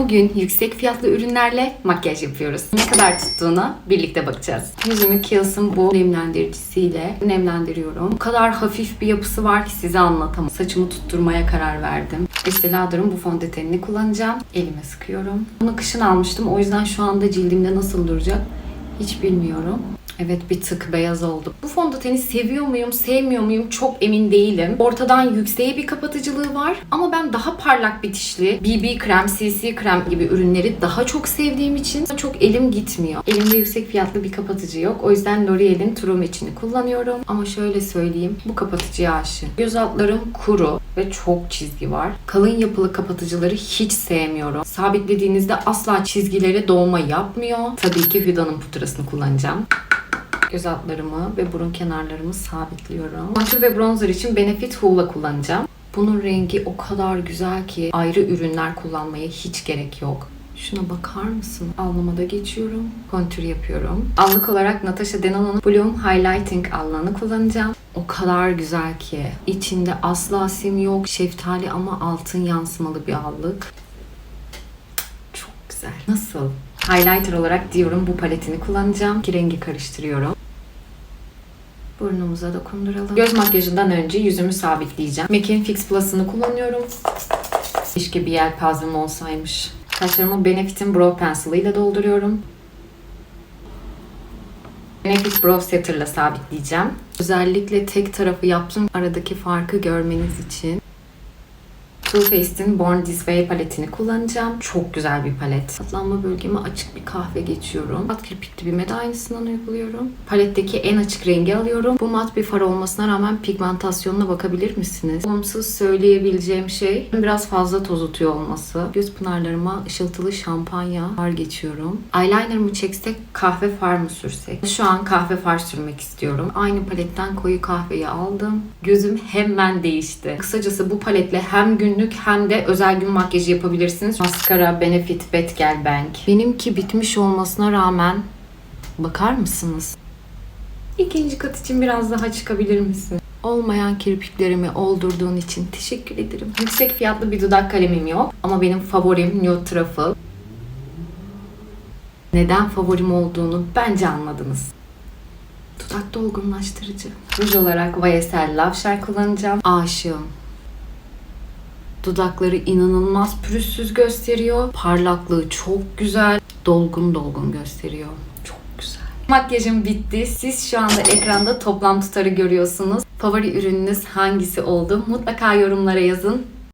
Bugün yüksek fiyatlı ürünlerle makyaj yapıyoruz. Ne kadar tuttuğuna birlikte bakacağız. Yüzümü Kiehl's'ın bu nemlendiricisiyle nemlendiriyorum. Bu kadar hafif bir yapısı var ki size anlatamam. Saçımı tutturmaya karar verdim. Estee Lauder'ın bu fondötenini kullanacağım. Elime sıkıyorum. Bunu kışın almıştım. O yüzden şu anda cildimde nasıl duracak hiç bilmiyorum. Evet bir tık beyaz oldu. Bu fondöteni seviyor muyum, sevmiyor muyum çok emin değilim. Ortadan yükseğe bir kapatıcılığı var. Ama ben daha parlak bitişli BB krem, CC krem gibi ürünleri daha çok sevdiğim için çok elim gitmiyor. Elimde yüksek fiyatlı bir kapatıcı yok. O yüzden L'Oreal'in True Match'ini kullanıyorum. Ama şöyle söyleyeyim. Bu kapatıcıya aşığım. Göz altlarım kuru ve çok çizgi var. Kalın yapılı kapatıcıları hiç sevmiyorum. Sabitlediğinizde asla çizgilere doğma yapmıyor. Tabii ki Huda'nın pudrasını kullanacağım. Göz altlarımı ve burun kenarlarımı sabitliyorum. Kontür ve bronzer için Benefit Hoola kullanacağım. Bunun rengi o kadar güzel ki ayrı ürünler kullanmaya hiç gerek yok. Şuna bakar mısın? Alnıma geçiyorum. Kontür yapıyorum. Allık olarak Natasha Denon'un Bloom Highlighting allığını kullanacağım. O kadar güzel ki. İçinde asla sim yok. Şeftali ama altın yansımalı bir allık. Çok güzel. Nasıl? Highlighter olarak Dior'un bu paletini kullanacağım. İki rengi karıştırıyorum. Burnumuza dokunduralım. Göz makyajından önce yüzümü sabitleyeceğim. MAC'in Fix Plus'ını kullanıyorum. Keşke bir yelpazem olsaymış. Kaşlarımı Benefit'in Brow Pencil ile dolduruyorum. Benefit Brow Setter'la sabitleyeceğim. Özellikle tek tarafı yaptım aradaki farkı görmeniz için. Too Faced'in Born This Way paletini kullanacağım. Çok güzel bir palet. Katlanma bölgeme açık bir kahve geçiyorum. Mat kirpikli bir med aynısından uyguluyorum. Paletteki en açık rengi alıyorum. Bu mat bir far olmasına rağmen pigmentasyonuna bakabilir misiniz? Olumsuz söyleyebileceğim şey biraz fazla toz tutuyor olması. Göz pınarlarıma ışıltılı şampanya far geçiyorum. Eyelinerımı çeksek kahve far mı sürsek? Şu an kahve far sürmek istiyorum. Aynı paletten koyu kahveyi aldım. Gözüm hemen değişti. Kısacası bu paletle hem günlük hem de özel gün makyajı yapabilirsiniz. Maskara Benefit Betgel Bank. Benimki bitmiş olmasına rağmen bakar mısınız? İkinci kat için biraz daha çıkabilir misin? Olmayan kirpiklerimi oldurduğun için teşekkür ederim. Yüksek fiyatlı bir dudak kalemim yok ama benim favorim Nude Truffle. Neden favorim olduğunu bence anladınız. Dudak dolgunlaştırıcı. Ruj olarak YSL Love Share kullanacağım. Aşığım. Dudakları inanılmaz pürüzsüz gösteriyor. Parlaklığı çok güzel. Dolgun dolgun gösteriyor. Çok güzel. Makyajım bitti. Siz şu anda ekranda toplam tutarı görüyorsunuz. Favori ürününüz hangisi oldu? Mutlaka yorumlara yazın.